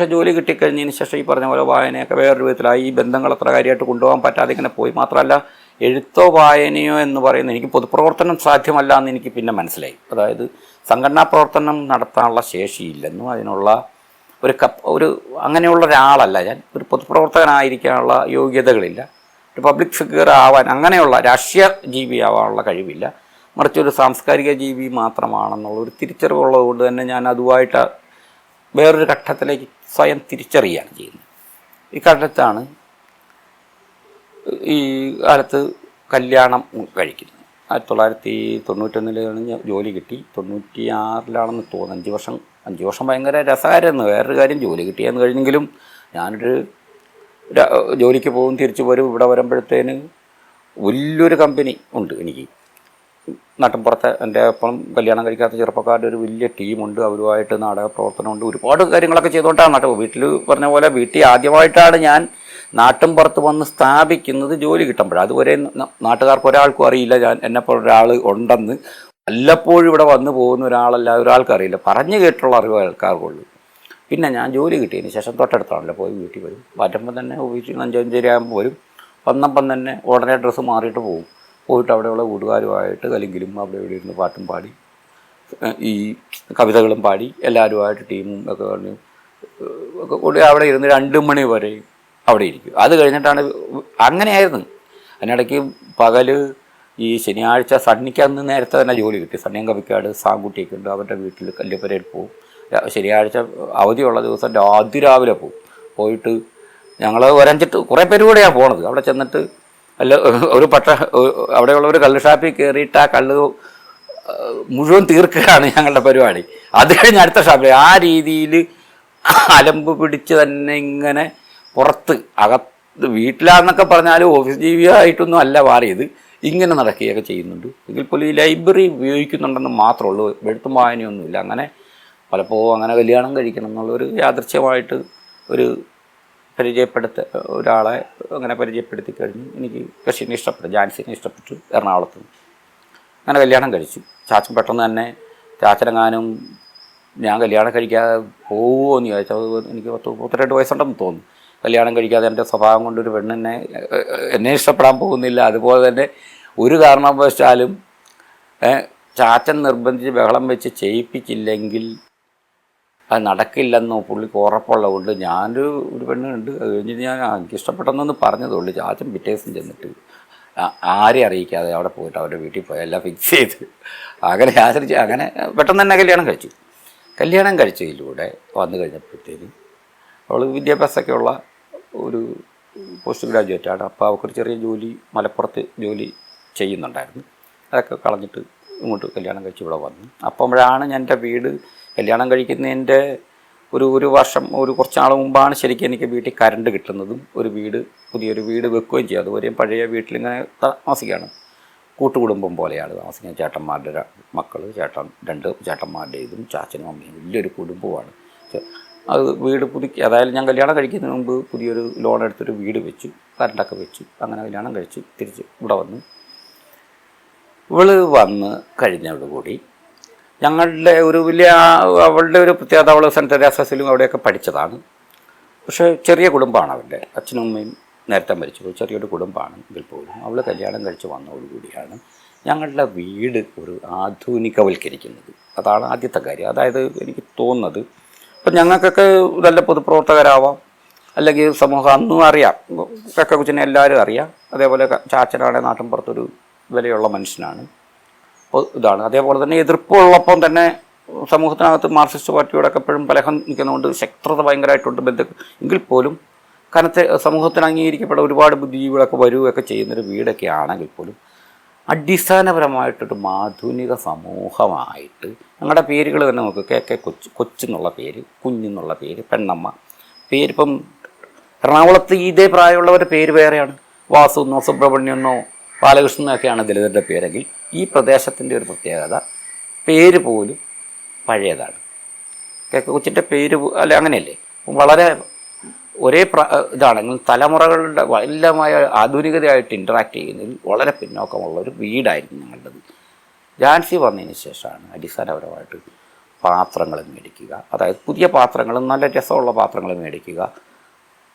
പക്ഷെ ജോലി കിട്ടിക്കഴിഞ്ഞതിന് ശേഷം ഈ പറഞ്ഞ പോലെ വായനയൊക്കെ വേറൊരു വിധത്തിലായി. ഈ ബന്ധങ്ങൾ അത്ര കാര്യമായിട്ട് കൊണ്ടുപോകാൻ പറ്റാതെ ഇങ്ങനെ പോയി. മാത്രമല്ല എഴുത്തോ വായനയോ എന്ന് പറയുന്നത് എനിക്ക് പൊതുപ്രവർത്തനം സാധ്യമല്ല എന്ന് എനിക്ക് പിന്നെ മനസ്സിലായി. അതായത് സംഘടനാ പ്രവർത്തനം നടത്താനുള്ള ശേഷിയില്ലെന്നും അതിനുള്ള ഒരു കപ്പ് ഒരു അങ്ങനെയുള്ള ഒരാളല്ല. ഞാൻ ഒരു പൊതുപ്രവർത്തകനായിരിക്കാനുള്ള യോഗ്യതകളില്ല. ഒരു പബ്ലിക് ഫിഗർ ആവാൻ അങ്ങനെയുള്ള രാഷ്ട്രീയ ജീവി ആവാനുള്ള കഴിവില്ല. മറിച്ച് ഒരു സാംസ്കാരിക ജീവി മാത്രമാണെന്നുള്ള ഒരു തിരിച്ചറിവുള്ളതുകൊണ്ട് തന്നെ ഞാൻ അതുമായിട്ട് വേറൊരു ഘട്ടത്തിലേക്ക് സ്വയം തിരിച്ചറിയുകയാണ് ചെയ്യുന്നത്. ഘട്ടത്താണ് ഈ കാലത്ത് കല്യാണം കഴിക്കുന്നത്. ആയിരത്തി തൊള്ളായിരത്തി തൊണ്ണൂറ്റൊന്നിലാണ് ഞാൻ ജോലി കിട്ടി. തൊണ്ണൂറ്റി ആറിലാണെന്ന് തോന്നുന്നു. അഞ്ച് വർഷം അഞ്ച് വർഷം ഭയങ്കര രസകരമായിരുന്നു. വേറൊരു കാര്യം ജോലി കിട്ടിയെന്ന് കഴിഞ്ഞെങ്കിലും ഞാനൊരു ജോലിക്ക് പോകും തിരിച്ചു വരും ഇവിടെ വരുമ്പോഴത്തേന് വലിയൊരു കമ്പനി ഉണ്ട് എനിക്ക്. നാട്ടിൻപുറത്തെ എന്റെ ഒപ്പം കല്യാണം കഴിക്കാത്ത ചെറുപ്പക്കാരുടെ ഒരു വലിയ ടീമുണ്ട്. അവരുമായിട്ട് നാടക പ്രവർത്തനമുണ്ട് ഒരുപാട് കാര്യങ്ങളൊക്കെ ചെയ്തുകൊണ്ടാണ് നാട്ടിൽ വീട്ടിൽ പറഞ്ഞ പോലെ വീട്ടിൽ ആദ്യമായിട്ടാണ് ഞാൻ നാട്ടും പുറത്ത് വന്ന് സ്ഥാപിക്കുന്നത് ജോലി കിട്ടുമ്പോൾ അതുവരെ നാട്ടുകാർക്ക് ഒരാൾക്കും അറിയില്ല. ഞാൻ എന്നെപ്പോലെ ഒരാൾ ഉണ്ടെന്ന്. വല്ലപ്പോഴും ഇവിടെ വന്നു പോകുന്ന ഒരാളല്ല ഒരാൾക്കും അറിയില്ല. പറഞ്ഞു കേട്ടുള്ള അറിവ് ആൾക്കാർക്കുള്ളൂ. പിന്നെ ഞാൻ ജോലി കിട്ടിയതിന് ശേഷം തൊട്ടടുത്താണല്ലോ പോയി വീട്ടിൽ വരും വരുമ്പം തന്നെ വീട്ടിൽ അഞ്ചഞ്ചര ആകുമ്പോൾ വരും. വന്നപ്പം തന്നെ ഉടനെ ഡ്രസ്സ് മാറിയിട്ട് പോകും. പോയിട്ട് അവിടെയുള്ള കൂട്ടുകാരുമായിട്ട് അല്ലെങ്കിലും അവിടെ ഇവിടെ ഇരുന്ന് പാട്ടും പാടി ഈ കവിതകളും പാടി എല്ലാവരുമായിട്ട് ടീമും ഒക്കെ പറഞ്ഞു ഒക്കെ കൂടി അവിടെ ഇരുന്ന് രണ്ട് മണി വരെ അവിടെ ഇരിക്കും. അത് കഴിഞ്ഞിട്ടാണ് അങ്ങനെയായിരുന്നു. അതിനിടയ്ക്ക് പകൽ ഈ ശനിയാഴ്ച സണ്ണിക്ക് അന്ന് നേരത്തെ തന്നെ ജോലി കിട്ടി. സണ്ണിയം കവിക്കാട് സാങ്കുട്ടിയൊക്കെ ഉണ്ട് അവരുടെ വീട്ടിൽ കല്ലുപരയിൽ പോവും. ശനിയാഴ്ച അവധിയുള്ള ദിവസം അതിരാവിലെ പോവും. പോയിട്ട് ഞങ്ങൾ ഒരഞ്ചിട്ട് കുറേ പേര് കൂടെയാണ് പോണത്. അവിടെ ചെന്നിട്ട് അല്ല ഒരു പട്ട അവിടെയുള്ള ഒരു കള്ള് കയറിയിട്ട് ആ കള്ള് മുഴുവൻ തീർക്കുകയാണ് ഞങ്ങളുടെ പരിപാടി. അത് കഴിഞ്ഞ് അടുത്ത ഷാപ്പിൽ ആ രീതിയിൽ അലമ്പ് പിടിച്ച് തന്നെ ഇങ്ങനെ പുറത്ത് അകത്ത് വീട്ടിലാണെന്നൊക്കെ പറഞ്ഞാലും ഓഫീസ് ജീവിയായിട്ടൊന്നും അല്ല മാറിയത്. ഇങ്ങനെ നടക്കുകയൊക്കെ ചെയ്യുന്നുണ്ട്. എങ്കിൽ പോലും ഈ ലൈബ്രറി ഉപയോഗിക്കുന്നുണ്ടെന്ന് മാത്രമേ ഉള്ളൂ എഴുത്തും വായനയൊന്നുമില്ല. അങ്ങനെ പലപ്പോഴും അങ്ങനെ കല്യാണം കഴിക്കണം എന്നുള്ളൊരു യാദൃച്ഛ്യമായിട്ട് ഒരു പരിചയപ്പെടുത്ത ഒരാളെ അങ്ങനെ പരിചയപ്പെടുത്തി കഴിഞ്ഞ് എനിക്ക് കൃഷിനെ ഇഷ്ടപ്പെട്ടു ജാൻസിനെ ഇഷ്ടപ്പെട്ടു എറണാകുളത്ത്. അങ്ങനെ കല്യാണം കഴിച്ചു. ചാച്ചൻ പെട്ടെന്ന് തന്നെ ചാച്ചനെങ്ങാനും ഞാൻ കല്യാണം കഴിക്കാതെ പോവുമോ എന്ന് ചോദിച്ചാൽ എനിക്ക് പത്ത് മുപ്പത്തിരണ്ട് വയസ്സുണ്ടെന്ന് തോന്നുന്നു. കല്യാണം കഴിക്കാതെ എന്റെ സ്വഭാവം കൊണ്ട് ഒരു പെണ്ണിനെ എന്നെ ഇഷ്ടപ്പെടാൻ പോകുന്നില്ല. അതുപോലെ തന്നെ ഒരു കാരണവശാലും ചാച്ചൻ നിർബന്ധിച്ച് ബഹളം വെച്ച് ചെയ്യിപ്പിച്ചില്ലെങ്കിൽ അത് നടക്കില്ലെന്നോ പുള്ളിക്ക് ഉറപ്പുള്ളതുകൊണ്ട് ഞാനൊരു ഒരു പെണ്ണുണ്ട്. അത് കഴിഞ്ഞിട്ട് ഞാൻ എനിക്ക് ഇഷ്ടപ്പെട്ടെന്നൊന്ന് പറഞ്ഞതുള്ളൂ. ചാച്ചൻ പിറ്റേ ദിവസം ചെന്നിട്ട് ആരെയും അറിയിക്കാതെ അവിടെ പോയിട്ട് അവരുടെ വീട്ടിൽ പോയി എല്ലാം ഫിക്സ് ചെയ്ത്. അങ്ങനെ ആചരിച്ച് അങ്ങനെ പെട്ടെന്ന് തന്നെ കല്യാണം കഴിച്ചു. കല്യാണം കഴിച്ചതിലൂടെ വന്നു കഴിഞ്ഞപ്പോഴത്തേന് അവൾ വിദ്യാഭ്യാസമൊക്കെ ഉള്ള ഒരു പോസ്റ്റ് ഗ്രാജുവേറ്റ് ആണ് അപ്പോൾ അവൾക്കൊരു ചെറിയ ജോലി മലപ്പുറത്ത് ജോലി ചെയ്യുന്നുണ്ടായിരുന്നു. അതൊക്കെ കളഞ്ഞിട്ട് ഇങ്ങോട്ട് കല്യാണം കഴിച്ച് ഇവിടെ വന്നു. അപ്പോഴാണ് ഞാൻ എന്റെ വീട് കല്യാണം കഴിക്കുന്നതിന്റെ ഒരു ഒരു വർഷം ഒരു കുറച്ച് നാൾ മുമ്പാണ് ശരിക്കും എനിക്ക് വീട്ടിൽ കറണ്ട് കിട്ടുന്നതും ഒരു വീട് പുതിയൊരു വീട് വെക്കുകയും ചെയ്യും അതുവരെയും പഴയ വീട്ടിലിങ്ങനെ താമസിക്കുകയാണ്. കൂട്ടുകുടുംബം പോലെയാണ് താമസിക്കുന്നത് ചേട്ടന്മാരുടെ മക്കൾ ചേട്ടൻ രണ്ട് ചേട്ടന്മാരുടെ ഇതും ചാച്ചനും അമ്മയും വലിയൊരു കുടുംബമാണ് അത് വീട് പുതുക്കി അതായത് ഞാൻ കല്യാണം കഴിക്കുന്നതിന് മുമ്പ് പുതിയൊരു ലോൺ എടുത്തൊരു വീട് വെച്ചു കറണ്ടൊക്കെ വെച്ചു അങ്ങനെ കല്യാണം കഴിച്ച് തിരിച്ച് ഇവിടെ വന്ന്. ഇവൾ വന്ന് കഴിഞ്ഞതോടുകൂടി ഞങ്ങളുടെ ഒരു വലിയ അവളുടെ ഒരു പ്രത്യേകത അവൾ സെന്റ് തെരേസസിലും അവിടെയൊക്കെ പഠിച്ചതാണ്. പക്ഷേ ചെറിയ കുടുംബമാണ് അവരുടെ അച്ഛനും അമ്മയും നേരത്തെ മരിച്ചു ചെറിയൊരു കുടുംബമാണ് എങ്കിൽ പോലും. അവൾ കല്യാണം കഴിച്ച് വന്നതോടുകൂടിയാണ് ഞങ്ങളുടെ വീട് ഒരു ആധുനികവൽക്കരിക്കുന്നത്. അതാണ് ആദ്യത്തെ കാര്യം. അതായത് എനിക്ക് തോന്നുന്നത് ഇപ്പം ഞങ്ങൾക്കൊക്കെ നല്ല പൊതുപ്രവർത്തകരാവാം. അല്ലെങ്കിൽ സമൂഹം അന്നും അറിയാം. കക്ക കുച്ചിനെ എല്ലാവരും അറിയാം. അതേപോലെ ക- നാട്ടിൻ പുറത്തൊരു വിലയുള്ള മനുഷ്യനാണ്. ഇതാണ്. അതേപോലെ തന്നെ എതിർപ്പുള്ളപ്പം തന്നെ സമൂഹത്തിനകത്ത് മാർക്സിസ്റ്റ് പാർട്ടിയോടൊക്കെ എപ്പോഴും പലഹം നിൽക്കുന്നതുകൊണ്ട് ശക്തത ഭയങ്കരമായിട്ടുണ്ട് ബന്ധ എങ്കിൽ പോലും കനത്തെ സമൂഹത്തിന് അംഗീകരിക്കപ്പെട്ട ഒരുപാട് ബുദ്ധിജീവികളൊക്കെ വരികയൊക്കെ ചെയ്യുന്നൊരു വീടൊക്കെ ആണെങ്കിൽ പോലും അടിസ്ഥാനപരമായിട്ടൊരു ആധുനിക സമൂഹമായിട്ട് ഞങ്ങളുടെ പേരുകൾ തന്നെ നോക്കുക കെ കെ കൊച്ച് കൊച്ചെന്നുള്ള പേര് കുഞ്ഞെന്നുള്ള പേര് പെണ്ണമ്മ. പേരിപ്പം എറണാകുളത്ത് ഇതേ പ്രായമുള്ളവരുടെ പേര് വേറെയാണ്. വാസു എന്നോ സുബ്രഹ്മണ്യം എന്നോ ബാലകൃഷ്ണനോ ഒക്കെയാണ് ദലിതരുടെ പേരെങ്കിൽ ഈ പ്രദേശത്തിന്റെ ഒരു പ്രത്യേകത പേര് പോലും പഴയതാണ്. കൊച്ചിന്റെ പേര് അല്ല അങ്ങനെയല്ലേ? വളരെ ഒരേ പ്ര ഇതാണെങ്കിൽ തലമുറകളുടെ എല്ലാമായ ആധുനികതയായിട്ട് ഇന്ററാക്ട് ചെയ്യുന്നതിൽ വളരെ പിന്നോക്കമുള്ള ഒരു വീടായിരുന്നു ഞങ്ങളുടേത്. ജാൻസി വന്നതിന് ശേഷമാണ് അടിസ്ഥാനപരമായിട്ട് പാത്രങ്ങൾ മേടിക്കുക. അതായത് പുതിയ പാത്രങ്ങളും നല്ല രസമുള്ള പാത്രങ്ങൾ മേടിക്കുക.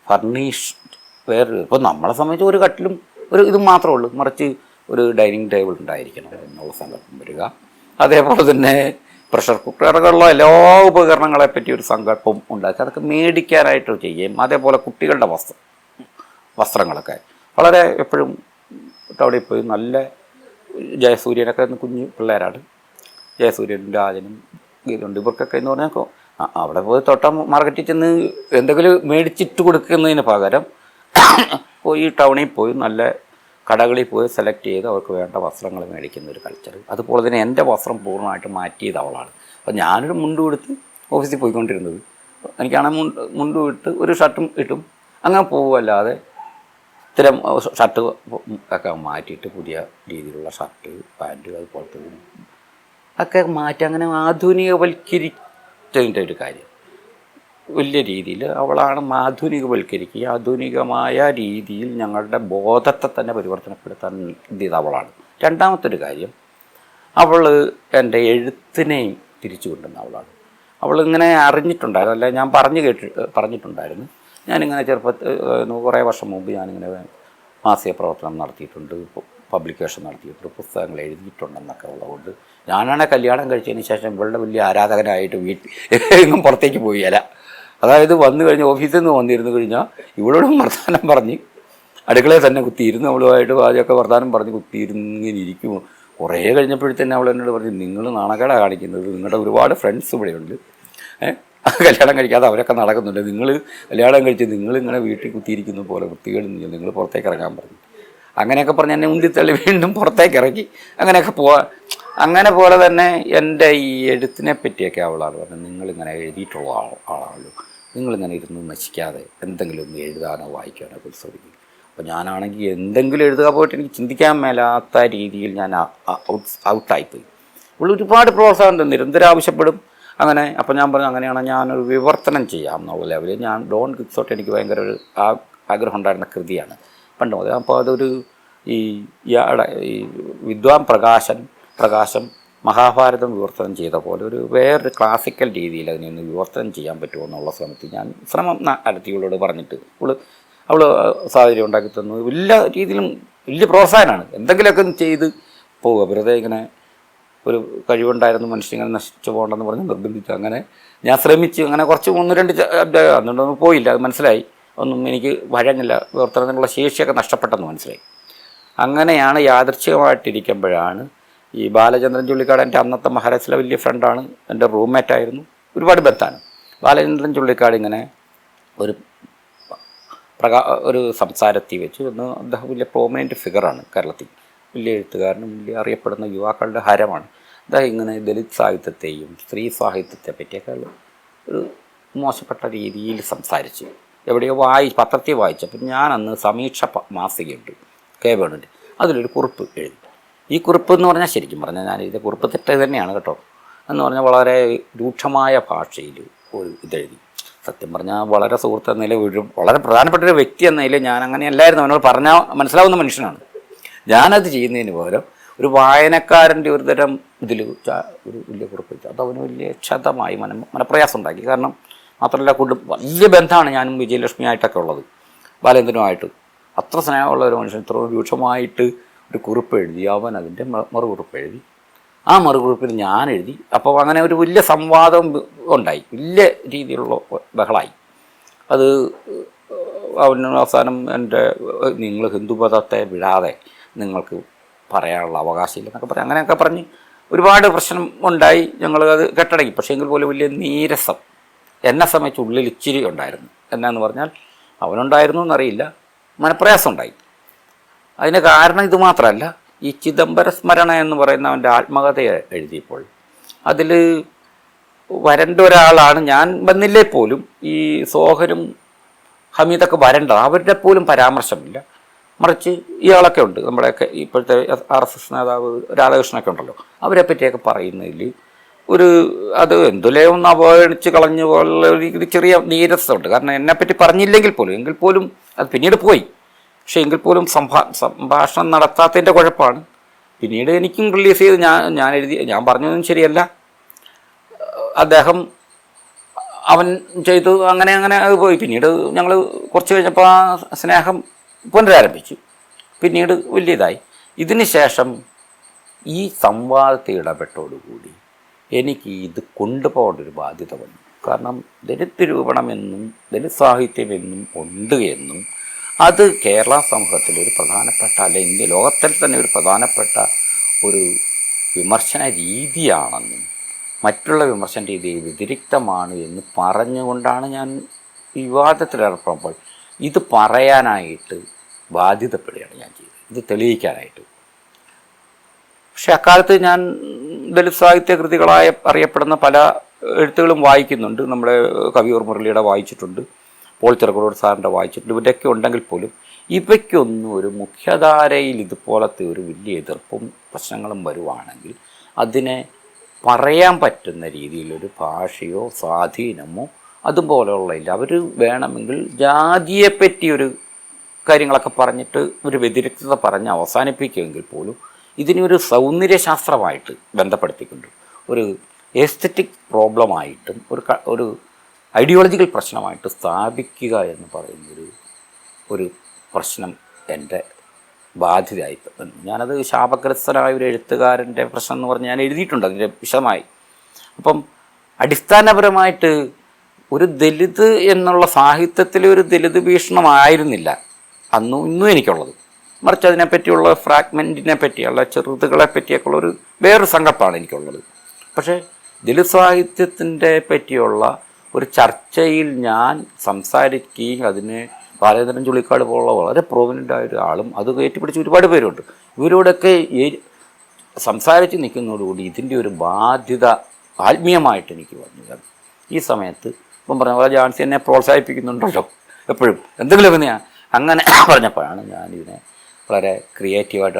ഫർണിഷ് വേറൊരു ഇപ്പോൾ നമ്മളെ സംബന്ധിച്ച് ഒരു കട്ടിലും ഒരു ഇത് മാത്രമേ ഉള്ളൂ. മറിച്ച് ഒരു ഡൈനിങ് ടേബിൾ ഉണ്ടായിരിക്കണം. എന്നുള്ള സങ്കല്പം വരിക. അതേപോലെ തന്നെ പ്രഷർ കുക്കറുകളിലെ എല്ലാ ഉപകരണങ്ങളെ പറ്റി ഒരു സങ്കല്പം ഉണ്ടാക്കി അതൊക്കെ മേടിക്കാനായിട്ട് ചെയ്യുകയും അതേപോലെ കുട്ടികളുടെ വസ്ത്രം വസ്ത്രങ്ങളൊക്കെ. വളരെ എപ്പോഴും അവിടെ പോയി നല്ല ജയസൂര്യനൊക്കെ കുഞ്ഞു പിള്ളേരാണ്. ജയസൂര്യനും രാജനും ഗീതുണ്ട് ഇവർക്കൊക്കെ എന്ന് പറഞ്ഞാൽ അവിടെ പോയി തൊട്ട മാർക്കറ്റിൽ ചെന്ന് എന്തെങ്കിലും മേടിച്ചിട്ട് കൊടുക്കുന്നതിന് പകരം പോയി ടൗണിൽ പോയി നല്ല കടകളിൽ പോയി സെലക്ട് ചെയ്ത് അവർക്ക് വേണ്ട വസ്ത്രങ്ങൾ മേടിക്കുന്ന ഒരു കൾച്ചർ അതുപോലെ തന്നെ എന്റെ വസ്ത്രം പൂർണമായിട്ട് മാറ്റിയത് അവളാണ്. അപ്പോൾ ഞാനൊരു മുണ്ട് കൊടുത്ത് ഓഫീസിൽ പോയിക്കൊണ്ടിരുന്നത്. എനിക്കാണെങ്കിൽ മുണ്ട് മുണ്ട് ഇട്ട് ഒരു ഷർട്ടും ഇട്ടും അങ്ങനെ പോകുമല്ലാതെ ഇത്തരം ഷർട്ട് ഒക്കെ മാറ്റിയിട്ട് പുതിയ രീതിയിലുള്ള ഷർട്ട് പാന്റ് അതുപോലത്തെ ഒക്കെ മാറ്റി അങ്ങനെ ആധുനികവൽക്കരിച്ചതിന്റെ ഒരു കാര്യം. വലിയ രീതിയിൽ അവളാണ് ആധുനികവൽക്കരിക്കുക. ആധുനികമായ രീതിയിൽ ഞങ്ങളുടെ ബോധത്തെ തന്നെ പരിവർത്തനപ്പെടുത്താൻ ഇത് അവളാണ്. രണ്ടാമത്തെ ഒരു കാര്യം അവൾ എന്റെ എഴുത്തിനെയും തിരിച്ചു കൊണ്ടുവന്ന അവളാണ്. അവൾ ഇങ്ങനെ അറിഞ്ഞിട്ടുണ്ടായിരുന്നു അല്ല ഞാൻ പറഞ്ഞു കേട്ടി പറഞ്ഞിട്ടുണ്ടായിരുന്നു. ഞാനിങ്ങനെ ചെറുപ്പത്തിൽ കുറേ വർഷം മുമ്പ് ഞാനിങ്ങനെ മാസിക പ്രവർത്തനം നടത്തിയിട്ടുണ്ട് പബ്ലിക്കേഷൻ നടത്തിയിട്ടുണ്ട് പുസ്തകങ്ങൾ എഴുതിയിട്ടുണ്ടെന്നൊക്കെ ഉള്ളതുകൊണ്ട് ഞാനാണ് കല്യാണം കഴിച്ചതിന് ശേഷം ഇവളുടെ വലിയ ആരാധകനായിട്ട് വീട്ടിൽ എങ്ങും പുറത്തേക്ക് പോയില്ല. അതായത് വന്നു കഴിഞ്ഞ് ഓഫീസിൽ നിന്ന് വന്നിരുന്നു കഴിഞ്ഞാൽ ഇവളോടും വർത്തമാനം പറഞ്ഞ് അടുക്കളയിൽ തന്നെ കുത്തിയിരുന്നു. അവളുമായിട്ട് പാചകമൊക്കെ വർത്തമാനം പറഞ്ഞ് കുത്തിയിരുന്നിങ്ങനെ ഇരിക്കുമോ? കുറേ കഴിഞ്ഞപ്പോഴത്തന്നെ അവൾ എന്നോട് പറഞ്ഞു നിങ്ങൾ നാണക്കേട കാണിക്കുന്നത്. നിങ്ങളുടെ ഒരുപാട് ഫ്രണ്ട്സ് ഇവിടെയുണ്ട്. ഏഹ് കല്യാണം കഴിക്കാതെ അവരൊക്കെ നടക്കുന്നുണ്ട്. നിങ്ങൾ കല്യാണം കഴിച്ച് നിങ്ങളിങ്ങനെ വീട്ടിൽ കുത്തിയിരിക്കുന്ന പോലെ വൃത്തികളിൽ നിങ്ങൾ പുറത്തേക്ക് ഇറങ്ങാൻ പറഞ്ഞു. അങ്ങനെയൊക്കെ പറഞ്ഞ് എന്നെ ഉന്തിത്തള്ളി വീണ്ടും പുറത്തേക്ക് ഇറക്കി. അങ്ങനെയൊക്കെ പോവാ. അങ്ങനെ പോലെ തന്നെ എന്റെ ഈ എഴുത്തിനെ പറ്റിയൊക്കെ അവളാണ് പറഞ്ഞത്. നിങ്ങളിങ്ങനെ എഴുതിയിട്ടുള്ള ആൾ ആളാണല്ലോ. നിങ്ങളിങ്ങനെ ഇരുന്ന് നശിക്കാതെ എന്തെങ്കിലും ഒന്ന് എഴുതാനോ വായിക്കാനോ ഒക്കെ ശ്രമിക്കും. അപ്പോൾ ഞാനാണെങ്കിൽ എന്തെങ്കിലും എഴുതുക പോയിട്ട് എനിക്ക് ചിന്തിക്കാൻ മേലാത്ത രീതിയിൽ ഞാൻ ഔട്ടായിപ്പോയി. ഉള്ളിൽ ഒരുപാട് പ്രോത്സാഹനം നിരന്തരം ആവശ്യപ്പെടും. അങ്ങനെ അപ്പോൾ ഞാൻ പറഞ്ഞു അങ്ങനെയാണെങ്കിൽ ഞാനൊരു വിവർത്തനം ചെയ്യാം എന്നുള്ള ലെവലിൽ ഞാൻ ഡോൺ കിക്സോട്ട് എനിക്ക് ഭയങ്കര ഒരു ആഗ്രഹം ഉണ്ടായിരുന്ന കൃതിയാണ്. പണ്ട് മുതൽ അപ്പോൾ അതൊരു ഈ ഇയാളുടെ ഈ വിദ്വാൻ പ്രകാശൻ പ്രകാശം മഹാഭാരതം വിവർത്തനം ചെയ്ത പോലെ ഒരു വേറൊരു ക്ലാസിക്കൽ രീതിയിൽ അതിനെ ഒന്ന് വിവർത്തനം ചെയ്യാൻ പറ്റുമോ എന്നുള്ള ശ്രമത്തിൽ ഞാൻ ശ്രമം നടത്തി ഇവളോട് പറഞ്ഞിട്ട് അവൾ അവൾ സാഹചര്യം ഉണ്ടാക്കി തന്നു. എല്ലാ രീതിയിലും വലിയ പ്രോത്സാഹനമാണ്. എന്തെങ്കിലുമൊക്കെ ചെയ്ത് പോവുക. വെറുതെ ഇങ്ങനെ ഒരു കഴിവുണ്ടായിരുന്നു മനുഷ്യങ്ങനെ നശിച്ചു പോകണ്ടെന്ന് പറഞ്ഞ് നിർബന്ധിച്ചു. അങ്ങനെ ഞാൻ ശ്രമിച്ചു. അങ്ങനെ കുറച്ച് ഒന്ന് രണ്ട് അതുകൊണ്ടൊന്നും പോയില്ല. അത് മനസ്സിലായി. ഒന്നും എനിക്ക് വഴങ്ങില്ല. വിവർത്തനത്തിനുള്ള ശേഷിയൊക്കെ നഷ്ടപ്പെട്ടെന്ന് മനസ്സിലായി. അങ്ങനെയാണ് യാദൃച്ഛികമായിട്ടിരിക്കുമ്പോഴാണ് ഈ ബാലചന്ദ്രൻ ചുള്ളിക്കാട് എന്റെ അന്നത്തെ മഹാരാഷ്ട്രയിലെ വലിയ ഫ്രണ്ടാണ് എന്റെ റൂംമേറ്റ് ആയിരുന്നു. ഒരുപാട് ബെത്താണ്. ബാലചന്ദ്രൻ ചുള്ളിക്കാട് ഇങ്ങനെ ഒരു പ്രകാ ഒരു സംസാരത്തിൽ വെച്ച്. ഒന്ന് അദ്ദേഹം വലിയ പ്രോമിനന്റ് ഫിഗറാണ് കേരളത്തിൽ. വലിയ എഴുത്തുകാരനും വലിയ അറിയപ്പെടുന്ന യുവാക്കളുടെ ഹരമാണ്. അദ്ദേഹം ഇങ്ങനെ ദലിത് സാഹിത്യത്തെയും സ്ത്രീ സാഹിത്യത്തെ പറ്റിയൊക്കെ ഒരു മോശപ്പെട്ട രീതിയിൽ സംസാരിച്ചു. എവിടെയോ വായി പത്രത്തിൽ വായിച്ചപ്പോൾ ഞാനന്ന് സമീക്ഷ മാസികയുണ്ട് കെ വേണുന്റെ അതിലൊരു കുറിപ്പ് എഴുതി. ഈ കുറിപ്പ് എന്ന് പറഞ്ഞാൽ ശരിക്കും പറഞ്ഞാൽ ഞാൻ ഇത് കുറിപ്പ് തെറ്റ് തന്നെയാണ് കേട്ടോ. എന്ന് പറഞ്ഞാൽ വളരെ രൂക്ഷമായ ഭാഷയിൽ ഒരു ഇതെഴുതി. സത്യം പറഞ്ഞാൽ വളരെ സുഹൃത്ത് എന്ന നിലയിൽ ഒരു വളരെ പ്രധാനപ്പെട്ട ഒരു വ്യക്തി എന്ന നിലയിൽ ഞാൻ അങ്ങനെ അല്ലായിരുന്നു. അവനോട് പറഞ്ഞാൽ മനസ്സിലാവുന്ന മനുഷ്യനാണ്. ഞാനത് ചെയ്യുന്നതിന് പകരം ഒരു വായനക്കാരന്റെ ഒരു തരം ഇതിൽ ഒരു വലിയ കുറിപ്പ് വെച്ചു. അത് അവന് വലിയ ക്ഷതമായി മന മനപ്രയാസം ഉണ്ടാക്കി. കാരണം മാത്രമല്ല കുടും വലിയ ബന്ധമാണ് ഞാനും വിജയലക്ഷ്മിയായിട്ടൊക്കെ ഉള്ളത്. ബാലേന്ദ്രനുമായിട്ട്. അത്ര സ്നേഹമുള്ള ഒരു മനുഷ്യൻ ഇത്ര രൂക്ഷമായിട്ട് ഒരു കുറിപ്പ് എഴുതി അവൻ അതിന്റെ മറുകുറിപ്പ് എഴുതി. ആ മറുകുറിപ്പിൽ ഞാൻ എഴുതി. അപ്പോൾ അങ്ങനെ ഒരു വലിയ സംവാദം ഉണ്ടായി. വലിയ രീതിയിലുള്ള ബഹളായി. അത് അവന് അവസാനം എന്റെ നിങ്ങൾ ഹിന്ദുമതത്തെ വിടാതെ നിങ്ങൾക്ക് പറയാനുള്ള അവകാശമില്ല എന്നൊക്കെ പറഞ്ഞു അങ്ങനെയൊക്കെ പറഞ്ഞ് ഒരുപാട് പ്രശ്നം ഉണ്ടായി. ഞങ്ങൾ അത് കെട്ടടങ്ങി പക്ഷേ എങ്കിൽ പോലും വലിയ നീരസം എന്നെ സമയത്ത് ഉള്ളിൽ ഇച്ചിരി ഉണ്ടായിരുന്നു. എന്നാന്ന് പറഞ്ഞാൽ അവനുണ്ടായിരുന്നു എന്നറിയില്ല. മനപ്രയാസം ഉണ്ടായി. അതിന് കാരണം ഇത് മാത്രമല്ല ഈ ചിദംബര സ്മരണ എന്ന് പറയുന്ന അവന്റെ ആത്മകഥ എഴുതിയപ്പോൾ അതിൽ വരേണ്ട ഒരാളാണ് ഞാൻ വന്നില്ലേ പോലും ഈ സോഹനും ഹമീദൊക്കെ വരണ്ട അവരുടെ പോലും പരാമർശമില്ല. മറിച്ച് ഇയാളൊക്കെ ഉണ്ട് നമ്മുടെയൊക്കെ ഇപ്പോഴത്തെ ആർ എസ് എസ് നേതാവ് രാധാകൃഷ്ണനൊക്കെ ഉണ്ടല്ലോ അവരെ പറ്റിയൊക്കെ പറയുന്നതിൽ ഒരു അത് എന്തുലേ ഒന്ന് അവഗണിച്ച് കളഞ്ഞ പോലെ ഒരു ചെറിയ നീരസമുണ്ട്. കാരണം എന്നെപ്പറ്റി പറഞ്ഞില്ലെങ്കിൽ പോലും എങ്കിൽ പോലും അത് പിന്നീട് പോയി. പക്ഷേ എങ്കിൽ പോലും സംഭാ സംഭാഷണം നടത്താത്തതിന്റെ കുഴപ്പമാണ്. പിന്നീട് എനിക്കും റിലീസ് ചെയ്ത് ഞാൻ ഞാൻ എഴുതി ഞാൻ പറഞ്ഞതൊന്നും ശരിയല്ല. അദ്ദേഹം അവൻ ചെയ്തു അങ്ങനെ അങ്ങനെ അത് പോയി. പിന്നീട് ഞങ്ങൾ കുറച്ച് കഴിഞ്ഞപ്പോൾ ആ സ്നേഹം പുനരാരംഭിച്ചു. പിന്നീട് വലിയതായി. ഇതിന് ശേഷം ഈ സംവാദത്തിൽ ഇടപെട്ടോടുകൂടി എനിക്ക് ഇത് കൊണ്ടുപോകേണ്ട ഒരു ബാധ്യത വന്നു. കാരണം ദലിത് രൂപണമെന്നും ദലിത് സാഹിത്യമെന്നും ഉണ്ട് എന്നും അത് കേരള സമൂഹത്തിൽ ഒരു പ്രധാനപ്പെട്ട അല്ലെങ്കിൽ ലോകത്തിൽ തന്നെ ഒരു പ്രധാനപ്പെട്ട ഒരു വിമർശന രീതിയാണെന്നും മറ്റുള്ള വിമർശന രീതി വ്യതിരിക്തമാണ് എന്ന് പറഞ്ഞുകൊണ്ടാണ് ഞാൻ വിവാദത്തിലേർപ്പെടുമ്പോൾ ഇത് പറയാനായിട്ട് ബാധ്യതപ്പെടുകയാണ് ഞാൻ ചെയ്തത്. ഇത് തെളിയിക്കാനായിട്ട്. പക്ഷെ അക്കാലത്ത് ഞാൻ ദലിത് സാഹിത്യ കൃതികളായ അറിയപ്പെടുന്ന പല എഴുത്തുകളും വായിക്കുന്നുണ്ട്. നമ്മുടെ കവിയൂർ മുരളിയുടെ വായിച്ചിട്ടുണ്ട്. പോൾ ചെറുകോട് സാറിന്റെ വായിച്ചിട്ടുണ്ട്. ഇവരൊക്കെ ഉണ്ടെങ്കിൽ പോലും ഇവയ്ക്കൊന്നും ഒരു മുഖ്യധാരയിൽ ഇതുപോലത്തെ ഒരു വലിയ എതിർപ്പും പ്രശ്നങ്ങളും വരുവാണെങ്കിൽ അതിനെ പറയാൻ പറ്റുന്ന രീതിയിലൊരു ഭാഷയോ സ്വാധീനമോ അതുപോലെയുള്ള ഇല്ല. അവർ വേണമെങ്കിൽ ജാതിയെപ്പറ്റി ഒരു കാര്യങ്ങളൊക്കെ പറഞ്ഞിട്ട് ഒരു വ്യതിരിക്തത പറഞ്ഞ് അവസാനിപ്പിക്കുമെങ്കിൽ പോലും ഇതിനൊരു സൗന്ദര്യശാസ്ത്രമായിട്ട് ബന്ധപ്പെടുത്തിക്കൊണ്ട് ഒരു എസ്തറ്റിക് പ്രോബ്ലമായിട്ടും ഒരു ഒരു ഐഡിയോളജിക്കൽ പ്രശ്നമായിട്ട് സ്ഥാപിക്കുക എന്ന് പറയുന്നൊരു ഒരു പ്രശ്നം എന്റെ ബാധ്യതയായി. ഞാനത് ശാപഗ്രസ്തനായ ഒരു എഴുത്തുകാരന്റെ പ്രശ്നം എന്ന് പറഞ്ഞ് ഞാൻ എഴുതിയിട്ടുണ്ട് അതിന്റെ വിശദമായി. അപ്പം അടിസ്ഥാനപരമായിട്ട് ഒരു ദലിത് എന്നുള്ള സാഹിത്യത്തിലെ ഒരു ദലിത് ഭീഷണമായിരുന്നില്ല അന്നും ഇന്നും എനിക്കുള്ളത്. മറിച്ച് അതിനെപ്പറ്റിയുള്ള ഫ്രാഗ്മെന്റിനെ പറ്റിയുള്ള ചെറുതുകളെ പറ്റിയൊക്കെയുള്ള ഒരു വേറൊരു സങ്കല്പമാണ് എനിക്കുള്ളത്. പക്ഷേ ദലിത് സാഹിത്യത്തിന്റെ പറ്റിയുള്ള ഒരു ചർച്ചയിൽ ഞാൻ സംസാരിക്കുകയും അതിനെ ബാലചന്ദ്രൻ ചുള്ളിക്കാട് പോലുള്ള വളരെ പ്രോമിനന്റ് ആയ ഒരാളും അത് ഏറ്റുപിടിച്ച ഒരുപാട് പേരുണ്ട്. ഇവരോടൊക്കെ സംസാരിച്ച് നിൽക്കുന്നതോടുകൂടി ഇതിന്റെ ഒരു ബാധ്യത ആത്മീയമായിട്ട് എനിക്ക് വന്നു ഈ സമയത്ത് ഇപ്പം പറഞ്ഞ പോലെ ജാൻസി എന്നെ പ്രോത്സാഹിപ്പിക്കുന്നുണ്ടല്ലോ എപ്പോഴും. എന്തെങ്കിലും ഞാൻ അങ്ങനെ പറഞ്ഞപ്പോഴാണ് ഞാനിതിനെ വളരെ ക്രിയേറ്റീവായിട്ട്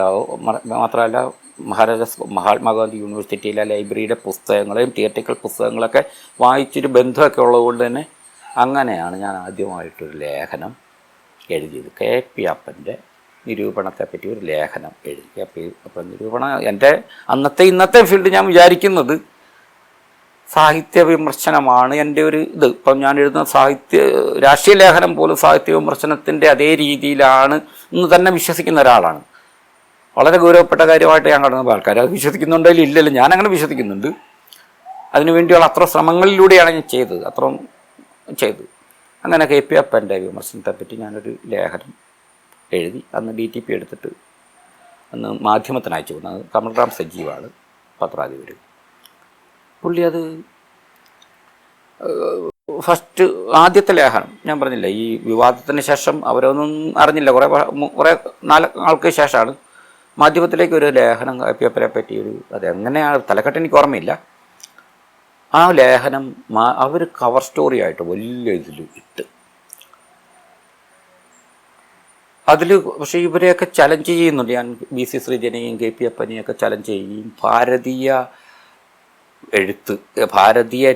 മാത്രമല്ല മഹാരാജാസ് മഹാത്മാഗാന്ധി യൂണിവേഴ്സിറ്റിയിലെ ലൈബ്രറിയുടെ പുസ്തകങ്ങളെയും തിയറ്റിക്കൽ പുസ്തകങ്ങളൊക്കെ വായിച്ചൊരു ബന്ധമൊക്കെ ഉള്ളതുകൊണ്ട് തന്നെ അങ്ങനെയാണ് ഞാൻ ആദ്യമായിട്ടൊരു ലേഖനം എഴുതിയത്. കെ. പി. അപ്പന്റെ നിരൂപണത്തെ പറ്റി ഒരു ലേഖനം എഴുതി. കെ. പി. അപ്പൻ നിരൂപണം എന്റെ അന്നത്തെ ഇന്നത്തെ ഫീൽഡ് ഞാൻ വിചാരിക്കുന്നത് സാഹിത്യ വിമർശനമാണ് എന്റെ ഒരു ഇത്. ഇപ്പം ഞാൻ എഴുതുന്ന സാഹിത്യ രാഷ്ട്രീയ ലേഖനം പോലും സാഹിത്യ വിമർശനത്തിന്റെ അതേ രീതിയിലാണ് എന്ന് തന്നെ വിശ്വസിക്കുന്ന ഒരാളാണ്. വളരെ ഗൗരവപ്പെട്ട കാര്യമായിട്ട് ഞാൻ കാണുന്ന ആൾക്കാർ അത് വിശ്വസിക്കുന്നുണ്ടെങ്കിൽ ഇല്ലല്ലോ. ഞാൻ അങ്ങനെ വിശ്വസിക്കുന്നുണ്ട്. അതിനുവേണ്ടിയുള്ള അത്ര ശ്രമങ്ങളിലൂടെയാണ് ഞാൻ ചെയ്തത്. അത്രയും ചെയ്തത് അങ്ങനെ കെ പി അപ്പന്റെ വിമർശനത്തെ പറ്റി ഞാനൊരു ലേഖനം എഴുതി അന്ന് ഡി ടി പി എടുത്തിട്ട് അന്ന് മാധ്യമത്തിന് അയച്ചു കൊടുത്തത് കമൽറാം സജീവാണ് പത്രാധിപർ പുള്ളി അത് ഫസ്റ്റ് ആദ്യത്തെ ലേഖനം. ഞാൻ പറഞ്ഞില്ല ഈ വിവാദത്തിന് ശേഷം അവരൊന്നും അറിഞ്ഞില്ല. കുറേ കുറേ നാല് ആൾക്ക് ശേഷമാണ് മാധ്യമത്തിലേക്ക് ഒരു ലേഖനം പേപ്പറെ പറ്റി ഒരു അതെങ്ങനെയാണ് തലക്കെട്ട് എനിക്ക് ഓർമ്മയില്ല. ആ ലേഖനം അവർ കവർ സ്റ്റോറി ആയിട്ട് വലിയ ഇതിൽ ഇട്ട്. അതിൽ പക്ഷേ ഇവരെയൊക്കെ ചലഞ്ച് ചെയ്യുന്നുണ്ട്. ഞാൻ ബി സി ശ്രീജനെയും കെ പി അപ്പനെയൊക്കെ ചലഞ്ച് ചെയ്യുകയും ഭാരതീയ എഴുത്ത് ഭാരതീയ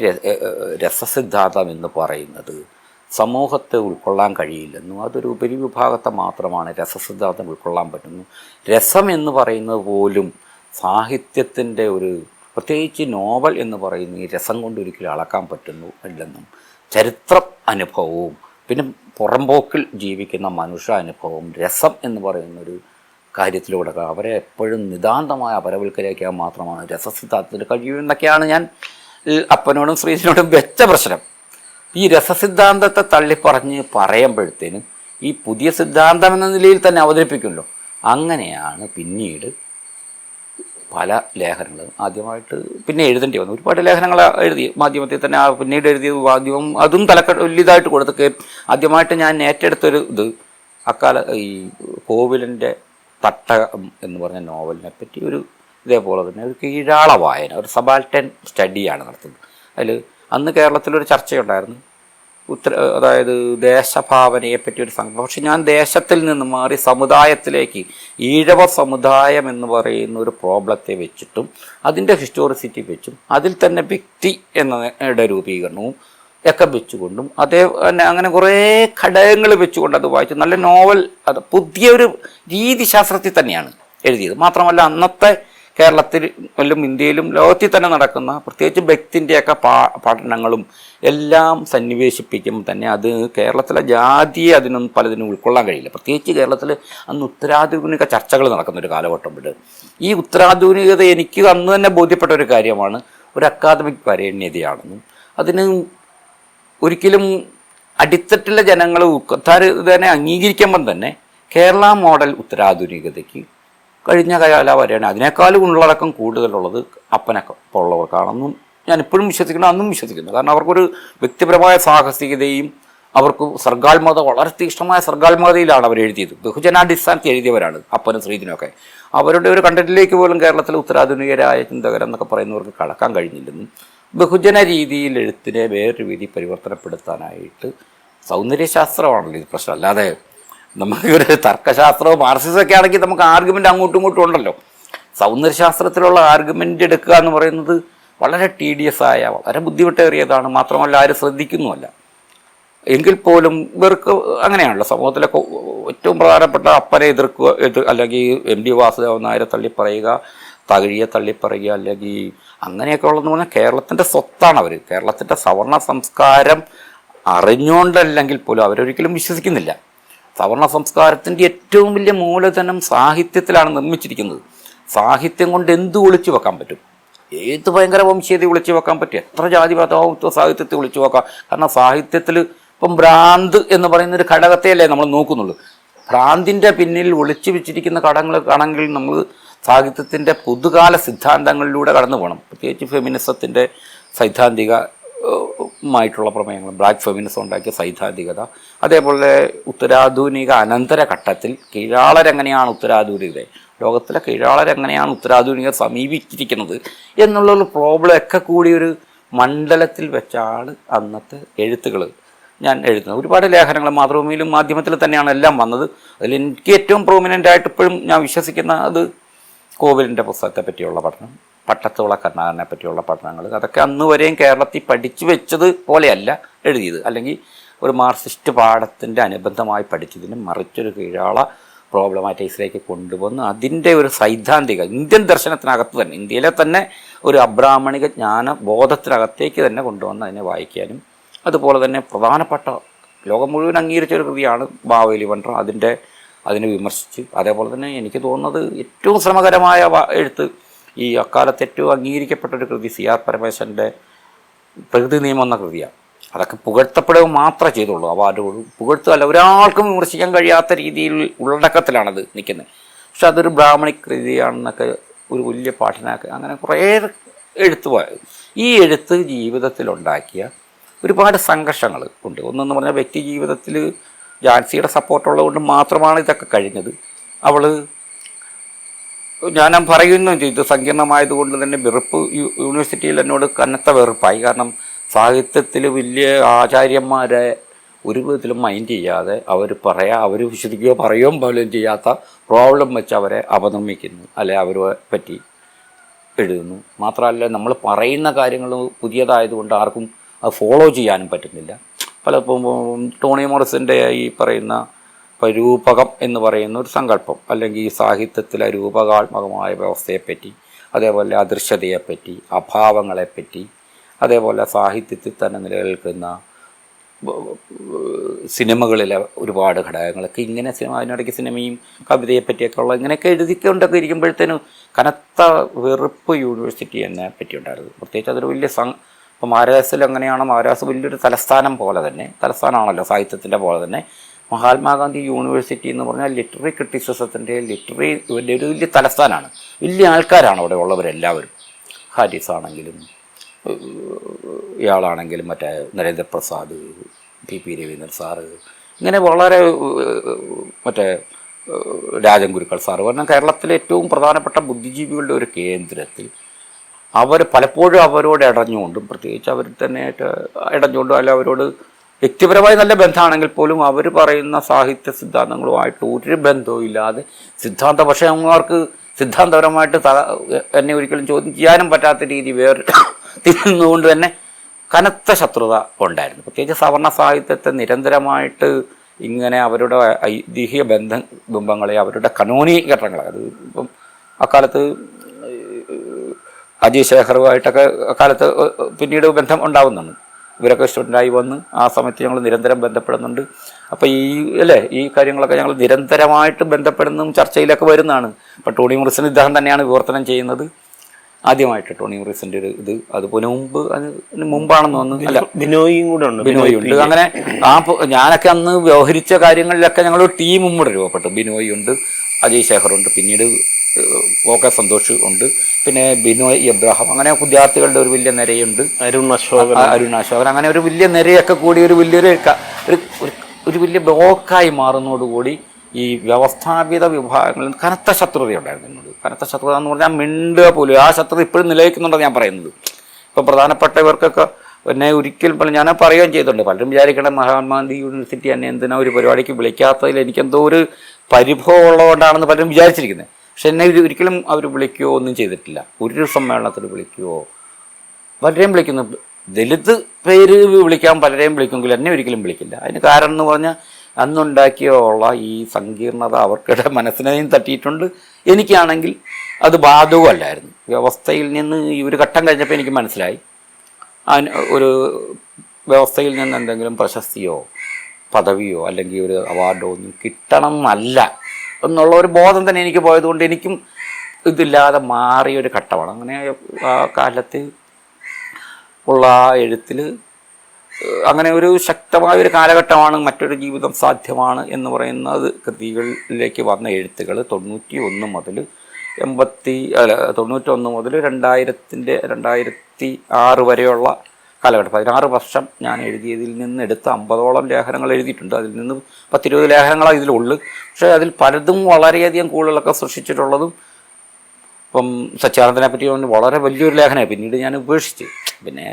രസസിദ്ധാന്തം എന്ന് പറയുന്നത് സമൂഹത്തെ ഉൾക്കൊള്ളാൻ കഴിയില്ലെന്നും അതൊരു ഉപരിവിഭാഗത്തെ മാത്രമാണ് രസസിദ്ധാന്തം ഉൾക്കൊള്ളാൻ പറ്റുന്നു. രസം എന്ന് പറയുന്നത് പോലും സാഹിത്യത്തിന്റെ ഒരു പ്രത്യേകിച്ച് നോവൽ എന്ന് പറയുന്ന ഈ രസം കൊണ്ട് ഒരിക്കലും അളക്കാൻ പറ്റുന്നു ഇല്ലെന്നും. ചരിത്ര അനുഭവവും പിന്നെ പുറമ്പോക്കിൽ ജീവിക്കുന്ന മനുഷ്യ അനുഭവവും രസം എന്ന് പറയുന്നൊരു കാര്യത്തിലൂടെ അവരെ എപ്പോഴും നിതാന്തമായ അപരവൽക്കരിക്കാൻ മാത്രമാണ് രസസിദ്ധാന്തത്തിന് കഴിയുമെന്നൊക്കെയാണ് ഞാൻ അപ്പനോടും ശ്രീജിനോടും വെച്ച പ്രശ്നം. ഈ രസസിദ്ധാന്തത്തെ തള്ളിപ്പറഞ്ഞ് പറയുമ്പോഴത്തേനും ഈ പുതിയ സിദ്ധാന്തം എന്ന നിലയിൽ തന്നെ അവതരിപ്പിക്കുമല്ലോ. അങ്ങനെയാണ് പിന്നീട് പല ലേഖനങ്ങളും ആദ്യമായിട്ട് പിന്നെ എഴുതേണ്ടി വന്നു. ഒരുപാട് ലേഖനങ്ങൾ എഴുതി മാധ്യമത്തിൽ തന്നെ പിന്നീട് എഴുതിയത് മാധ്യമം അതും തലക്ക വലിയതായിട്ട് കൊടുത്തൊക്കെ ആദ്യമായിട്ട് ഞാൻ ഏറ്റെടുത്തൊരു ഇത് അക്കാല ഈ കോവിലിന്റെ തട്ടകം എന്ന് പറഞ്ഞ നോവലിനെ പറ്റി ഒരു ഇതേപോലെ തന്നെ ഒരു കീഴാള വായന ഒരു സബാൽട്ടൻ സ്റ്റഡിയാണ് നടത്തുന്നത്. അതിൽ അന്ന് കേരളത്തിലൊരു ചർച്ചയുണ്ടായിരുന്നു. ഉത്തര അതായത് ദേശഭാവനയെ പറ്റി ഒരു സംഘം. പക്ഷെ ഞാൻ ദേശത്തിൽ നിന്ന് മാറി സമുദായത്തിലേക്ക് ഈഴവ സമുദായം എന്ന് പറയുന്ന ഒരു പ്രോബ്ലത്തെ വെച്ചിട്ടും അതിന്റെ ഹിസ്റ്റോറിസിറ്റി വെച്ചും അതിൽ തന്നെ വ്യക്തി എന്നയുടെ രൂപീകരണവും ഒക്കെ വെച്ചുകൊണ്ടും അതേ തന്നെ അങ്ങനെ കുറേ ഘടകങ്ങൾ വെച്ചുകൊണ്ട് അത് വായിച്ചു. നല്ല നോവൽ അത് പുതിയൊരു രീതിശാസ്ത്രത്തിൽ തന്നെയാണ് എഴുതിയത്. മാത്രമല്ല അന്നത്തെ കേരളത്തിലും ഇന്ത്യയിലും ലോകത്തിൽ തന്നെ നടക്കുന്ന പ്രത്യേകിച്ച് ഭക്തിന്റെയൊക്കെ പാ പഠനങ്ങളും എല്ലാം സന്നിവേശിപ്പിക്കുമ്പോൾ തന്നെ അത് കേരളത്തിലെ ജാതിയെ അതിനൊന്നും പലതിനും ഉൾക്കൊള്ളാൻ കഴിയില്ല. പ്രത്യേകിച്ച് കേരളത്തിൽ അന്ന് ഉത്തരാധുനിക ചർച്ചകൾ നടക്കുന്ന ഒരു കാലഘട്ടം ഉണ്ട് ഈ ഉത്തരാധുനികത എനിക്ക് അന്ന് തന്നെ ബോധ്യപ്പെട്ട ഒരു കാര്യമാണ്. ഒരു അക്കാദമിക് വരേണ്യതയാണെന്നും അതിന് ഒരിക്കലും അടിത്തട്ടിലെ ജനങ്ങൾ ഉൾക്കൊത്താർ തന്നെ അംഗീകരിക്കുമ്പം തന്നെ കേരള മോഡൽ ഉത്തരാധുനികതയ്ക്ക് കഴിഞ്ഞ കാല വരെയാണ് അതിനേക്കാളും ഉള്ളടക്കം കൂടുതലുള്ളത് അപ്പനൊക്കെ ഉള്ളവർക്കാണെന്നും ഞാൻ ഇപ്പോഴും വിശ്വസിക്കുന്നു അന്നും വിശ്വസിക്കുന്നു. കാരണം അവർക്കൊരു വ്യക്തിപരമായ സാഹസികതയും അവർക്ക് സർഗാത്മകത വളരെ തീക്ഷ്ണമായ സർഗാത്മകതയിലാണ് അവർ എഴുതിയത്. ബഹുജനാടിസ്ഥാനത്തിൽ എഴുതിയവരാണ് അപ്പനും ശ്രീജിനൊക്കെ അവരുടെ ഒരു കണ്ടന്റിലേക്ക് പോലും കേരളത്തിലെ ഉത്തരാധുനികരായ ചിന്തകരെന്നൊക്കെ പറയുന്നവർക്ക് കടക്കാൻ കഴിഞ്ഞില്ലെന്നും ബഹുജന രീതിയിൽ എഴുത്തിനെ വേറൊരു രീതി പരിവർത്തനപ്പെടുത്താനായിട്ട് സൗന്ദര്യശാസ്ത്രമാണല്ലോ ഇത് പ്രശ്നം. അല്ലാതെ നമുക്കൊരു തർക്കശാസ്ത്രവും മാർസിസമൊക്കെ ആണെങ്കിൽ നമുക്ക് ആർഗ്യുമെന്റ് അങ്ങോട്ടും ഇങ്ങോട്ടും ഉണ്ടല്ലോ. സൗന്ദര്യശാസ്ത്രത്തിലുള്ള ആർഗ്യുമെന്റ് എടുക്കുക എന്ന് പറയുന്നത് വളരെ ടീഡിയസ് ആയ വളരെ ബുദ്ധിമുട്ടേറിയതാണ്. മാത്രമല്ല ആരും ശ്രദ്ധിക്കുന്നുമല്ല. എങ്കിൽ പോലും ഇവർക്ക് അങ്ങനെയാണല്ലോ. സമൂഹത്തിലൊക്കെ ഏറ്റവും പ്രധാനപ്പെട്ട അപ്പനെ എതിർക്കുക എതിർ അല്ലെങ്കിൽ എം ഡി വാസുദേവൻ നായരെ തള്ളിപ്പറയുക തകഴിയെ തള്ളിപ്പറയുക അല്ലെങ്കിൽ അങ്ങനെയൊക്കെ ഉള്ളതെന്ന് പറഞ്ഞാൽ കേരളത്തിന്റെ സ്വത്താണ് അവർ കേരളത്തിന്റെ സവർണ സംസ്കാരം അറിഞ്ഞുകൊണ്ടല്ലെങ്കിൽ പോലും അവരൊരിക്കലും വിശ്വസിക്കുന്നില്ല. സവർണ സംസ്കാരത്തിന്റെ ഏറ്റവും വലിയ മൂലധനം സാഹിത്യത്തിലാണ് നിർമ്മിച്ചിരിക്കുന്നത്. സാഹിത്യം കൊണ്ട് എന്ത് ഒളിച്ചു വെക്കാൻ പറ്റും? ഏത് ഭയങ്കര വംശീയത ഒളിച്ചു വെക്കാൻ പറ്റും? എത്ര ജാതി ജാതിപതാവത്വ സാഹിത്യത്തെ ഒളിച്ചു വെക്കാം? കാരണം സാഹിത്യത്തിൽ ഇപ്പം ഭ്രാന്ത് എന്ന് പറയുന്ന ഒരു ഘടകത്തെയല്ലേ നമ്മൾ നോക്കുന്നുള്ളൂ. ഭ്രാന്തിന്റെ പിന്നിൽ ഒളിച്ചു വെച്ചിരിക്കുന്ന ഘടകങ്ങൾ ആണെങ്കിൽ നമ്മൾ സാഹിത്യത്തിന്റെ പുതുകാല സിദ്ധാന്തങ്ങളിലൂടെ കടന്നു പോകണം. പ്രത്യേകിച്ച് ഫെമിനിസത്തിന്റെ സൈദ്ധാന്തിക മായിട്ടുള്ള പ്രമേയങ്ങൾ. ബ്ലാക്ക് ഫെമിനിസം ഉണ്ടാക്കിയ സൈദ്ധാന്തികത. അതേപോലെ ഉത്തരാധുനിക അനന്തര ഘട്ടത്തിൽ കീഴാളരെങ്ങനെയാണ് ഉത്തരാധുനികത ലോകത്തിലെ കീഴാളരെങ്ങനെയാണ് ഉത്തരാധുനിക സമീപിച്ചിരിക്കുന്നത് എന്നുള്ളൊരു പ്രോബ്ലം ഒക്കെ കൂടി ഒരു മണ്ഡലത്തിൽ വെച്ചാണ് അന്നത്തെ എഴുത്തുകൾ ഞാൻ എഴുതുന്നത്. ഒരുപാട് ലേഖനങ്ങൾ മാതൃഭൂമിയിലും മാധ്യമത്തിൽ തന്നെയാണ് എല്ലാം വന്നത്. അതിൽ എനിക്ക് ഏറ്റവും പ്രോമിനന്റ് ആയിട്ട് ഇപ്പോഴും ഞാൻ വിശ്വസിക്കുന്ന അത് കോവിലിന്റെ പുസ്തകത്തെ പറ്റിയുള്ള പഠനം പട്ടത്തോള കർണാകരനെ പറ്റിയുള്ള പഠനങ്ങൾ. അതൊക്കെ അന്ന് വരെയും കേരളത്തിൽ പഠിച്ചു വെച്ചത് പോലെയല്ല എഴുതിയത്. അല്ലെങ്കിൽ ഒരു മാർക്സിസ്റ്റ് പാഠത്തിന്റെ അനുബന്ധമായി പഠിച്ചതിന് മറിച്ചൊരു കീഴാള പ്രോബ്ലമാറ്റിക്സിലേക്ക് കൊണ്ടുവന്ന് അതിന്റെ ഒരു സൈദ്ധാന്തിക ഇന്ത്യൻ ദർശനത്തിനകത്ത് തന്നെ ഇന്ത്യയിലെ തന്നെ ഒരു അബ്രാഹ്മണിക ജ്ഞാന ബോധത്തിനകത്തേക്ക് തന്നെ കൊണ്ടുവന്ന് അതിനെ വായിക്കാനും അതുപോലെ തന്നെ പ്രധാനപ്പെട്ട ലോകം മുഴുവൻ അംഗീകരിച്ച ഒരു കൃതിയാണ് ബാവേലി വണ്ടർ അതിന്റെ അതിനെ വിമർശിച്ച്. അതേപോലെ തന്നെ എനിക്ക് തോന്നുന്നത് ഏറ്റവും ശ്രമകരമായ എഴുത്ത് ഈ അക്കാലത്ത് ഏറ്റവും അംഗീകരിക്കപ്പെട്ട ഒരു കൃതി സി ആർ പരമേശ്വരന്റെ പ്രകൃതി നിയമം എന്ന കൃതിയാണ്. അതൊക്കെ പുകഴ്ത്തപ്പെടുക മാത്രമേ ചെയ്തുള്ളൂ. അവാർഡുകളും പുകഴ്ത്തുകയല്ല. ഒരാൾക്കും വിമർശിക്കാൻ കഴിയാത്ത രീതിയിൽ ഉള്ളടക്കത്തിലാണത് നിൽക്കുന്നത്. പക്ഷെ അതൊരു ബ്രാഹ്മണി കൃതിയാണെന്നൊക്കെ ഒരു വലിയ പാഠനാക്ക അങ്ങനെ കുറേ എഴുത്ത് ഈ എഴുത്ത് ജീവിതത്തിലുണ്ടാക്കിയ ഒരുപാട് സംഘർഷങ്ങൾ ഉണ്ട്. ഒന്നെന്ന് പറഞ്ഞാൽ വ്യക്തി ജീവിതത്തിൽ ജാൻസിയുടെ സപ്പോർട്ടുള്ളത് കൊണ്ട് മാത്രമാണ് ഇതൊക്കെ കഴിഞ്ഞത്. അവൾ ഞാൻ പറയുന്നു ഇത് സങ്കീർണമായതുകൊണ്ട് തന്നെ വെറുപ്പ് യൂണിവേഴ്സിറ്റിയിൽ എന്നോട് കനത്ത വെറുപ്പായി. കാരണം സാഹിത്യത്തിൽ വലിയ ആചാര്യന്മാരെ ഒരു വിധത്തിലും മൈൻഡ് ചെയ്യാതെ അവർ പറയാ അവർ വിശ്വസിക്കുകയോ പറയുകയോ പോലും ചെയ്യാത്ത പ്രോബ്ലം വെച്ച് അവരെ അപനമിക്കുന്നു. അല്ലെ അവരെ പറ്റി എഴുതുന്നു. മാത്രമല്ല നമ്മൾ പറയുന്ന കാര്യങ്ങൾ പുതിയതായതുകൊണ്ട് ആർക്കും അത് ഫോളോ ചെയ്യാനും പറ്റുന്നില്ല. പലപ്പോൾ ടോണി മോറിസിന്റെ ഈ പറയുന്ന രൂപകം എന്ന് പറയുന്ന ഒരു സങ്കല്പം അല്ലെങ്കിൽ ഈ സാഹിത്യത്തിലെ രൂപകാത്മകമായ വ്യവസ്ഥയെപ്പറ്റി അതേപോലെ അദൃശ്യതയെപ്പറ്റി അഭാവങ്ങളെപ്പറ്റി അതേപോലെ സാഹിത്യത്തിൽ തന്നെ നിലനിൽക്കുന്ന സിനിമകളിലെ ഒരുപാട് ഘടകങ്ങളൊക്കെ ഇങ്ങനെ സിനിമ അതിനിടയ്ക്ക് സിനിമയും കവിതയെ പറ്റിയൊക്കെ ഉള്ള ഇങ്ങനെയൊക്കെ എഴുതിക്കൊണ്ടൊക്കെ ഇരിക്കുമ്പോഴത്തേനും കനത്ത വെറുപ്പ് യൂണിവേഴ്സിറ്റി എന്നെ പറ്റിയുണ്ടായിരുന്നു. പ്രത്യേകിച്ച് അതൊരു വലിയ സം മഹാരാജാസിൽ എങ്ങനെയാണ് മഹാരാഷ്ട്ര വലിയൊരു തലസ്ഥാനം പോലെ തന്നെ തലസ്ഥാനമാണല്ലോ സാഹിത്യത്തിന്റെ പോലെ തന്നെ. മഹാത്മാഗാന്ധി യൂണിവേഴ്സിറ്റി എന്ന് പറഞ്ഞാൽ ലിറ്റററി ക്രിറ്റിസിസത്തിന്റെ ലിറ്റററി വലിയ ഒരു വലിയ തലസ്ഥാനമാണ് വലിയ ആൾക്കാരാണ് അവിടെ ഉള്ളവരെല്ലാവരും. ഹാരിസ് ആണെങ്കിലും ഇയാളാണെങ്കിലും മറ്റേ Narendraprasad P P Raveendran sir ഇങ്ങനെ വളരെ മറ്റേ രാജൻ ഗുരുക്കൾ സാറ്. പറഞ്ഞാൽ കേരളത്തിലെ ഏറ്റവും പ്രധാനപ്പെട്ട ബുദ്ധിജീവികളുടെ ഒരു കേന്ദ്രത്തിൽ അവർ പലപ്പോഴും അവരോട് ഇടഞ്ഞുകൊണ്ടും പ്രത്യേകിച്ച് അവർ തന്നെ ഇടഞ്ഞുകൊണ്ടും അല്ല അവരോട് വ്യക്തിപരമായി നല്ല ബന്ധമാണെങ്കിൽ പോലും അവർ പറയുന്ന സാഹിത്യ സിദ്ധാന്തങ്ങളുമായിട്ട് ഒരു ബന്ധവും ഇല്ലാതെ സിദ്ധാന്ത പക്ഷേ അവർക്ക് സിദ്ധാന്തപരമായിട്ട് എന്നെ ഒരിക്കലും ചോദ്യം ചെയ്യാനും പറ്റാത്ത രീതി വേറെ തിരിഞ്ഞുകൊണ്ട് തന്നെ കനത്ത ശത്രുത ഉണ്ടായിരുന്നു. പ്രത്യേകിച്ച് സവർണ സാഹിത്യത്തെ നിരന്തരമായിട്ട് ഇങ്ങനെ അവരുടെ ഐതിഹ്യ ബന്ധ ബിംബങ്ങളെ അവരുടെ കനോനീകരണങ്ങളെ അത് ഇപ്പം അക്കാലത്ത് അജയ് ശേഖറുമായിട്ടൊക്കെ കാലത്ത് പിന്നീട് ബന്ധം ഉണ്ടാവുന്നുണ്ട്. ഇവരൊക്കെ സ്റ്റുഡന്റായി വന്ന് ആ സമയത്ത് ഞങ്ങൾ നിരന്തരം ബന്ധപ്പെടുന്നുണ്ട്. അപ്പോൾ ഈ അല്ലേ ഈ കാര്യങ്ങളൊക്കെ ഞങ്ങൾ നിരന്തരമായിട്ട് ബന്ധപ്പെടുന്നതും ചർച്ചയിലൊക്കെ വരുന്നതാണ്. അപ്പോൾ ടോണി മുറിസിന് ഇദ്ദേഹം തന്നെയാണ് വിവർത്തനം ചെയ്യുന്നത്. ആദ്യമായിട്ട് ടോണി മുറിസിന്റെ ഒരു ഇത്. അത് മുമ്പ് അതിന് മുമ്പാണെന്ന് തോന്നുന്നു. അല്ല ബിനോയും കൂടെ ഉണ്ട്. ബിനോയ് ഉണ്ട്. അങ്ങനെ ആ ഞാനൊക്കെ അന്ന് വ്യവഹരിച്ച കാര്യങ്ങളിലൊക്കെ ഞങ്ങൾ ടീമും കൂടെ രൂപപ്പെട്ടു. ബിനോയ് ഉണ്ട് അജയ് ശേഖറുണ്ട്. പിന്നീട് ഏഹ്, ഒ കെ സന്തോഷ് ഉണ്ട്. പിന്നെ ബിനോയ് എബ്രഹാം അങ്ങനെ വിദ്യാർത്ഥികളുടെ ഒരു വലിയ നിരയുണ്ട്. അരുൺ അശോകൻ. അരുൺ അശോകൻ. അങ്ങനെ ഒരു വലിയ നിരയൊക്കെ കൂടി ഒരു വലിയൊരു ഒരു ഒരു- വലിയ ബ്ലോക്കായി മാറുന്നതോടുകൂടി ഈ വ്യവസ്ഥാപിത വിഭാഗങ്ങളിൽ കനത്ത ശത്രുതയുണ്ടായിരുന്നു എന്നോട് കനത്ത ശത്രുത എന്ന് പറഞ്ഞാൽ മിണ്ടുക പോലും. ആ ശത്രുത ഇപ്പോഴും നിലനിൽക്കുന്നുണ്ടെന്ന് ഞാൻ പറയുന്നത്. ഇപ്പം പ്രധാനപ്പെട്ടവർക്കൊക്കെ എന്നെ ഒരിക്കലും പോലും ഞാൻ പറയുകയും ചെയ്തിട്ടുണ്ട്. പലരും വിചാരിക്കണം മഹാത്മാഗാന്ധി യൂണിവേഴ്സിറ്റി എന്നെ എന്തിനാ ഒരു പരിപാടിക്ക് വിളിക്കാത്തതിൽ എനിക്കെന്തോ ഒരു പരിഭവം ഉള്ളതുകൊണ്ടാണെന്ന് പലരും വിചാരിച്ചിരിക്കുന്നത്. പക്ഷെ എന്നെ ഒരു- ഒരിക്കലും അവർ വിളിക്കുകയോ ഒന്നും ചെയ്തിട്ടില്ല. ഒരു സമ്മേളനത്തിൽ വിളിക്കുകയോ പലരെയും വിളിക്കുന്നു. ദലിത് പേര് വിളിക്കാൻ പലരെയും വിളിക്കുമെങ്കിൽ എന്നെ ഒരിക്കലും വിളിക്കില്ല. അതിന് കാരണം എന്ന് പറഞ്ഞാൽ അന്നുണ്ടാക്കിയുള്ള ഈ സങ്കീർണത അവർക്കിടെ മനസ്സിനെയും തട്ടിയിട്ടുണ്ട്. എനിക്കാണെങ്കിൽ അത് ബാധകമല്ലായിരുന്നു വ്യവസ്ഥയിൽ നിന്ന് ഈ ഒരു ഘട്ടം കഴിഞ്ഞപ്പോൾ എനിക്ക് മനസ്സിലായി. അതിന് ഒരു വ്യവസ്ഥയിൽ നിന്ന് എന്തെങ്കിലും പ്രശസ്തിയോ പദവിയോ അല്ലെങ്കിൽ ഒരു അവാർഡോ ഒന്നും കിട്ടണം എന്നല്ല എന്നുള്ള ഒരു ബോധം തന്നെ എനിക്ക് പോയതുകൊണ്ട് എനിക്കും ഇതില്ലാതെ മാറിയ ഒരു ഘട്ടമാണ്. അങ്ങനെ ആ കാലത്ത് ഉള്ള ആ എഴുത്തിൽ അങ്ങനെ ഒരു ശക്തമായ ഒരു കാലഘട്ടമാണ് മറ്റൊരു ജീവിതം സാധ്യമാണ് എന്ന് പറയുന്നത് കൃതികളിലേക്ക് വന്ന എഴുത്തുകൾ തൊണ്ണൂറ്റി ഒന്ന് മുതൽ എൺപത്തി അല്ല തൊണ്ണൂറ്റൊന്ന് മുതൽ രണ്ടായിരത്തിന്റെ രണ്ടായിരത്തി ആറ് വരെയുള്ള കാലഘട്ടം. പതിനാറ് വർഷം ഞാൻ എഴുതിയതിൽ നിന്ന് എടുത്ത അമ്പതോളം ലേഖനങ്ങൾ എഴുതിയിട്ടുണ്ട്. അതിൽ നിന്ന് പത്തിരുപത് ലേഖനങ്ങളാണ് ഇതിലുള്ളു. പക്ഷേ അതിൽ പലതും വളരെയധികം കൂടുതലൊക്കെ സൃഷ്ടിച്ചിട്ടുള്ളതും ഇപ്പം സച്ചാനന്ദനെ പറ്റി വളരെ വലിയൊരു ലേഖനമായി പിന്നീട് ഞാൻ ഉപേക്ഷിച്ച്. പിന്നെ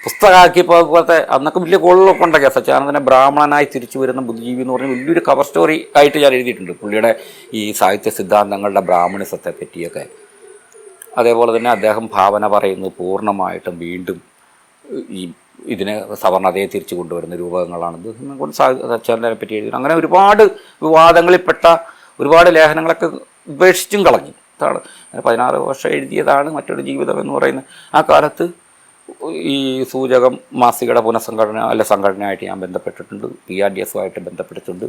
പുസ്തകമാക്കിയപ്പോൾ അതുപോലത്തെ അന്നൊക്കെ വലിയ കോളുകളൊക്കെ ഉണ്ടാക്കിയ സച്ചാനന്ദനെ ബ്രാഹ്മണനായി തിരിച്ചു വരുന്ന ബുദ്ധിജീവി എന്ന് പറഞ്ഞ വലിയൊരു കവർ സ്റ്റോറി ആയിട്ട് ഞാൻ എഴുതിയിട്ടുണ്ട്. പുള്ളിയുടെ ഈ സാഹിത്യ സിദ്ധാന്തങ്ങളുടെ ബ്രാഹ്മണിസത്തെ പറ്റിയൊക്കെ. അതേപോലെ തന്നെ അദ്ദേഹം ഭാവന പറയുന്നത് പൂർണമായിട്ടും വീണ്ടും ഈ ഇതിനെ സവർണതയെ തിരിച്ചു കൊണ്ടുവരുന്ന രൂപങ്ങളാണ് ഇത് കൊണ്ട് പറ്റി എഴുതി അങ്ങനെ ഒരുപാട് വിവാദങ്ങളിൽപ്പെട്ട ഒരുപാട് ലേഖനങ്ങളൊക്കെ ഉപേക്ഷിച്ചും കളഞ്ഞു. അതാണ് അങ്ങനെ പതിനാറ് വർഷം എഴുതിയതാണ് മറ്റൊരു ജീവിതം എന്ന് പറയുന്നത്. ആ കാലത്ത് ഈ സൂചകം മാസികയുടെ പുനഃസംഘടന അല്ല സംഘടനയായിട്ട് ഞാൻ ബന്ധപ്പെട്ടിട്ടുണ്ട്. പി ആർ ഡി എസുമായിട്ട് ബന്ധപ്പെട്ടിട്ടുണ്ട്.